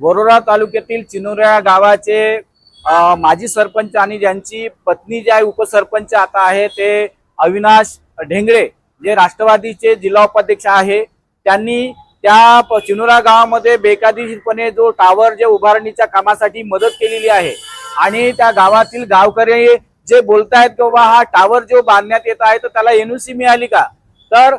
वरोरा तालुक्यातील चिनोऱ्या गावाचे माजी सरपंच आणि ज्यांची पत्नी जे आहे उपसरपंच आता आहे ते अविनाश ढेंगळे जे राष्ट्रवादीचे जिल्हा उपाध्यक्ष आहे त्यांनी त्या चिनोरा गावामध्ये बेकायदेशीरपणे जो टावर जे उभारणीच्या कामासाठी मदत केलेली आहे आणि त्या गावातील गावकरी जे बोलतायत की हा टावर जो बांधण्यात येत आहे तर त्याला एनओसी मिळाली का? तर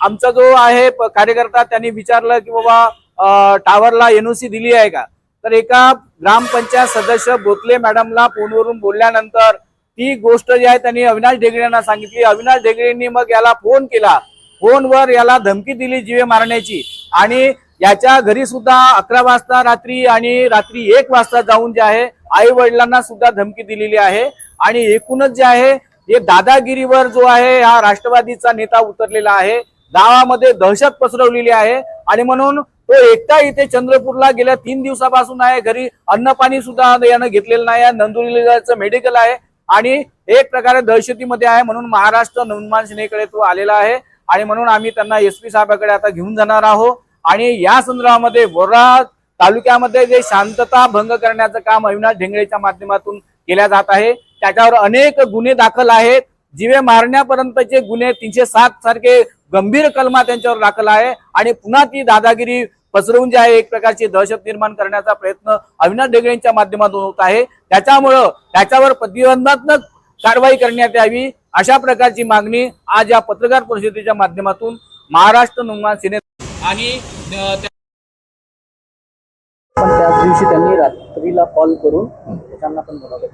आमचा जो आहे प- कार्यकर्ता त्यांनी विचारलं की बाबा टावरला एनओसी दिली आहे का? तर एका ग्रामपंचायत सदस्य बोतले मॅडमला फोनवरून बोलल्यानंतर ती गोष्ट जी आहे त्यांनी अविनाश ढेगळे यांना सांगितली. अविनाश ढेगळेंनी मग याला फोन केला. फोनवर याला धमकी दिली जीवे मारण्याची. आणि याच्या घरी सुद्धा अकरा वाजता रात्री आणि रात्री एक वाजता जाऊन जे आहे आई वडिलांना सुद्धा धमकी दिलेली आहे. आणि एकूणच जे आहे हे दादागिरीवर जो आहे हा राष्ट्रवादीचा नेता उतरलेला आहे. गावामध्ये दहशत पसरवलेली आहे. आणि म्हणून तो एकटा इथे चंद्रपूरला गेल्या तीन दिवसापासून आहे. घरी अन्न पाणी सुद्धा यानं घेतलेलं नाही आहे. नंदुरलीचं मेडिकल आहे. आणि एक प्रकारे दहशतीमध्ये आहे. म्हणून महाराष्ट्र नवमान सेनेकडे तो आलेला आहे. आणि म्हणून आम्ही त्यांना एस पी साहेबाकडे आता घेऊन जाणार आहोत. आणि या संदर्भामध्ये बोरा तालुक्यामध्ये जे शांतता भंग करण्याचं काम अविनाश ढेंगळेच्या माध्यमातून केल्या जात आहे. त्याच्यावर अनेक गुन्हे दाखल आहेत. जीवे मारण्यापर्यंतचे गुन्हे तीनशे सात सारखे गंभीर कलमा त्यांच्यावर दाखल आहे आणि पुन्हा ती दादागिरी पसरवून जे आहे एक प्रकारची दहशत निर्माण करण्याचा प्रयत्न अविनाश ढेगळेंच्या माध्यमातून होत आहे. त्याच्यामुळं त्याच्यावर प्रतिबंधात्मक कारवाई करण्यात यावी अशा प्रकारची मागणी आज या पत्रकार परिषदेच्या माध्यमातून महाराष्ट्र निर्माण सेनेत आणि पण त्याच दिवशी त्यांनी रात्रीला कॉल करून त्यांना पण बोलावलं.